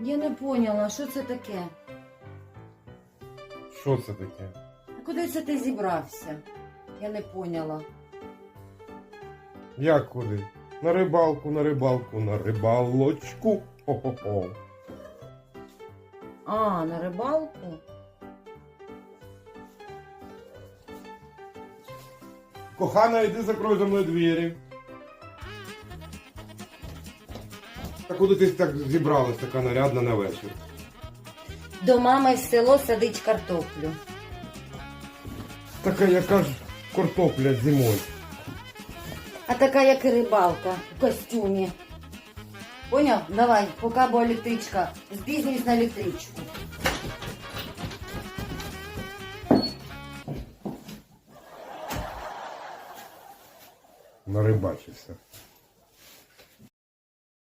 Я не поняла, що це таке? Що це таке? А куди це ти зібрався? Я не поняла. Як куди? На рибалку, на рибалку, на рибалочку. Хо-хо-хо. А, на рибалку? Кохана, йди закрой за мною двері. А куди ти так зібралась, така нарядна на вечір? До мами в село садить картоплю. Така яка ж картопля зимою. А така, як і рибалка в костюмі. Поняв? Давай, поки бо електричка. Збізнююсь на електричку. Нарибачився.